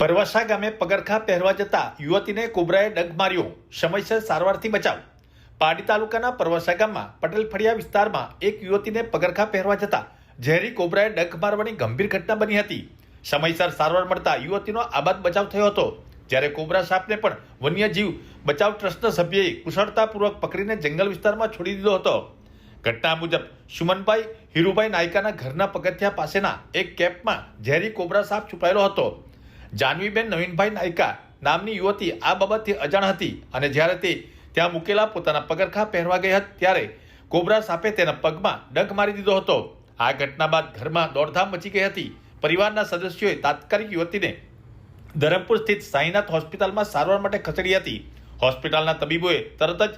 પરવાસા ગામે પગરખા પહેરવા જતા યુવતીને કોબરાએ ડગ માર્યો. સમયસર સારવારથી બચાવ. પાડી તાલુકાના પરવાસા ગામમાં પટેલ ફળિયા વિસ્તારમાં એક યુવતીને પગરખા પહેરવા જતા ઝેરી કોબરાએ ડગ મારવાની ગંભીર ઘટના બની હતી. સમયસર સારવાર મળતા યુવતીનો આબાદ બચાવ થયો હતો. જ્યારે કોબરા સાપને પણ વન્યજીવ બચાવ ટ્રસ્ટના સભ્યએ કુશળતાપૂર્વક પકડીને જંગલ વિસ્તારમાં છોડી દીધો હતો. ઘટના મુજબ સુમનભાઈ, હીરુભાઈ નાયકાના ઘરના પગથિયા પાસેના એક કેપમાં ઝેરી કોબરા સાપ છુપાયેલો હતો. જાનવીબેન નવીનભાઈ નાયકા નામની યુવતી આ બાબતથી અજાણ હતી અને જ્યારે તે ત્યાં મૂકેલા પોતાના પગરખા પહેરવા ગઈ હતી, ત્યારે કોબરા સાપે તેના પગમાં ડગ મારી દીધો હતો. આ ઘટના બાદ ઘરમાં દોડધામ મચી ગઈ હતી. પરિવારના સદસ્યોએ તાત્કાલિક યુવતીને ધરમપુર સ્થિત સાઈનાથ હોસ્પિટલમાં સારવાર માટે ખસેડી હતી. હોસ્પિટલના તબીબોએ તરત જ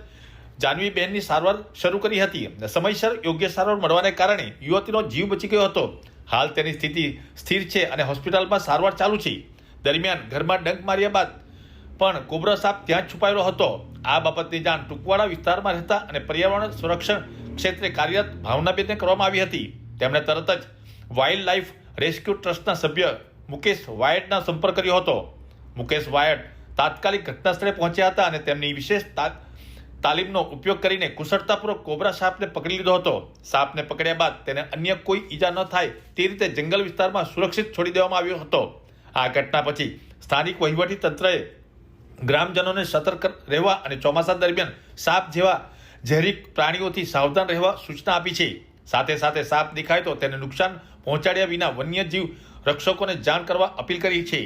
જાનવીબેનની સારવાર શરૂ કરી હતી. સમયસર યોગ્ય સારવાર મળવાને કારણે યુવતીનો જીવ બચી ગયો હતો. હાલ તેની સ્થિતિ સ્થિર છે અને હોસ્પિટલમાં સારવાર ચાલુ છે. દરમિયાન ઘરમાં ડંક માર્યા બાદ પણ કોબ્રા સાપ ત્યાં જ છુપાયેલો હતો. આ બાબતની જાણ ટુકવાડા વિસ્તારમાં રહેતા અને પર્યાવરણ સંરક્ષણ ક્ષેત્રે કાર્યરત ભાવનાબેનને કરવામાં આવી હતી. તેમણે તરત જ વાઇલ્ડ લાઇફ રેસ્ક્યુ ટ્રસ્ટના સભ્ય મુકેશ વાયટના સંપર્ક કર્યો હતો. મુકેશ વાયટ તાત્કાલિક ઘટના સ્થળે પહોંચ્યા હતા અને તેમની વિશેષ તાલીમનો ઉપયોગ કરીને કુશળતાપૂર્વક કોબરા સાપને પકડી લીધો હતો. સાપને પકડ્યા બાદ તેને અન્ય કોઈ ઈજા ન થાય તે રીતે જંગલ વિસ્તારમાં સુરક્ષિત છોડી દેવામાં આવ્યો હતો. આ ઘટના પછી સ્થાનિક વહીવટી તંત્રએ ગ્રામજનોને સતર્ક રહેવા અને ચોમાસા દરમિયાન સાપ જેવા ઝેરી પ્રાણીઓથી સાવધાન રહેવા સૂચના આપી છે. સાથે સાથે સાપ દેખાય તો તેને નુકસાન પહોંચાડ્યા વિના વન્યજીવ રક્ષકોને જાણ કરવા અપીલ કરી છે.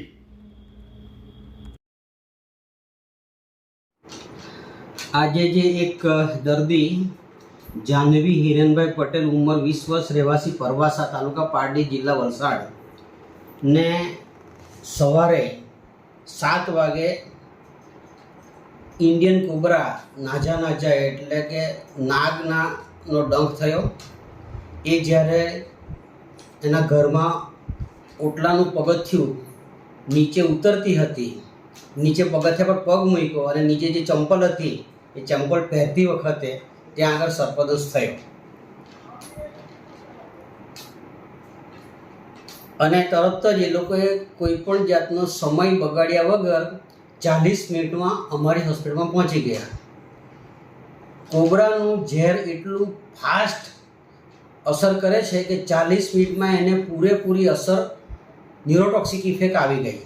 આજે જે એક દર્દી જાનવી હિરેનભાઈ પટેલ ઉંમર વીસ વર્ષ રહેવાસી પરવાસા તાલુકા પારડી જિલ્લા વલસાડ ને સવારે સાત વાગે ઇન્ડિયન કોબરા નાજા નાજા એટલે કે નાગના નો ડંખ થયો. એ જ્યારે એના ઘરમાં ઓટલાનું પગથિયું નીચે ઉતરતી હતી, નીચે પગથિયા પર પગ મૂક્યો અને નીચે જે ચંપલ હતી, એ ચંપલ પહેરતી વખતે ત્યાં આગળ સર્પદોષ થયો. અને તરત જ એ લોકોએ કોઈ પણ જાતનો સમય બગાડ્યા વગર ચાલીસ મિનિટમાં અમારી હોસ્પિટલમાં પહોંચી ગયા. કોબરાનું ઝેર એટલું ફાસ્ટ અસર કરે છે કે ચાલીસ મિનિટમાં એને પૂરેપૂરી અસર ન્યુરોટોક્સિક ઇફેક્ટ આવી ગઈ.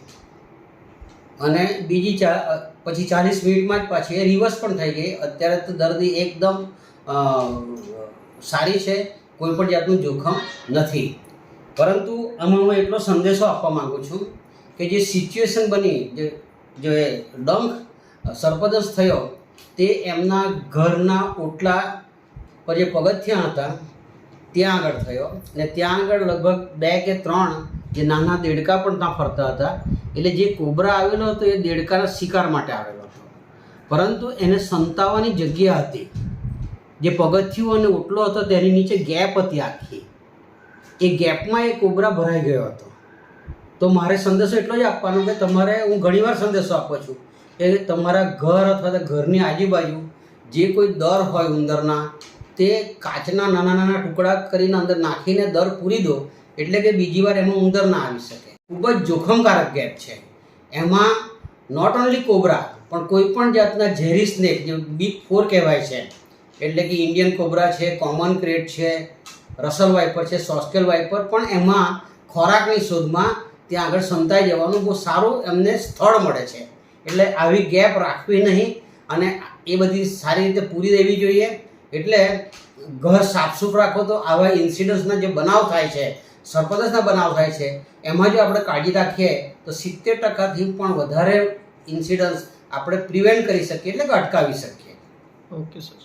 અને બીજી ચા, પછી ચાલીસ મિનિટમાં જ પાછી એ રિવર્સ પણ થઈ ગઈ. અત્યારે તો દર્દી એકદમ સારી છે, કોઈ પણ જાતનું જોખમ નથી. પરંતુ આમાં હું એટલો સંદેશો આપવા માગું છું કે જે સિચ્યુએશન બની, જે જે ડંખ, સર્પદંશ થયો, તે એમના ઘરના ઓટલા પર જે પગથિયા હતા, ત્યાં આગળ થયો અને ત્યાં આગળ લગભગ બે કે ત્રણ જે નાના દેડકા પણ ત્યાં ફરતા હતા, એટલે જે કોબરા આવેલો હતો એ દેડકાના શિકાર માટે આવેલો હતો. પરંતુ એને સંતાવાની જગ્યા હતી. જે પગથિયું અને ઓટલો હતો તેની નીચે ગેપ હતી આખી. એ ગેપમાં એ કોબરા ભરાઈ ગયો હતો. તો મારે સંદેશો એટલો જ આપવાનો કે તમારે હું ઘણીવાર સંદેશો આપું છું કે તમારા ઘર અથવા તો ઘરની આજુબાજુ જે કોઈ દર હોય ઉંદરના, તે કાચના નાના નાના ટુકડા કરીને અંદર નાખીને દર પૂરી દો, એટલે કે બીજી વાર એમાં ઉંદર ના આવી શકે. ખૂબ જ જોખમકારક ગેપ છે. એમાં નોટ ઓન્લી કોબરા, પણ કોઈ પણ જાતના ઝેરી સ્નેક જે બિગ ફોર કહેવાય છે, એટલે કે ઇન્ડિયન કોબરા છે કોમન ક્રેટ છે રસલ વાઇપર છે, સોસ્કેલ વાઇપર, પણ એમાં ખોરાકની શોધમાં ત્યાં આગળ સંતાઈ જવાનું બહુ સારું એમને સ્થળ મળે છે. એટલે આવી ગેપ રાખવી નહીં અને એ બધી સારી રીતે પૂરી દેવી જોઈએ. એટલે ઘર સાફસૂફ રાખો તો આવા ઇન્સિડન્ટ્સના જે બનાવ થાય છે સરપદસના બનાવ થાય છે, એમાં જો આપણે કાળજી રાખીએ તો સિત્તેર ટકાથી પણ વધારે ઇન્સિડન્ટ્સ આપણે પ્રિવેન્ટ કરી શકીએ એટલે કે અટકાવી શકીએ. Okay sir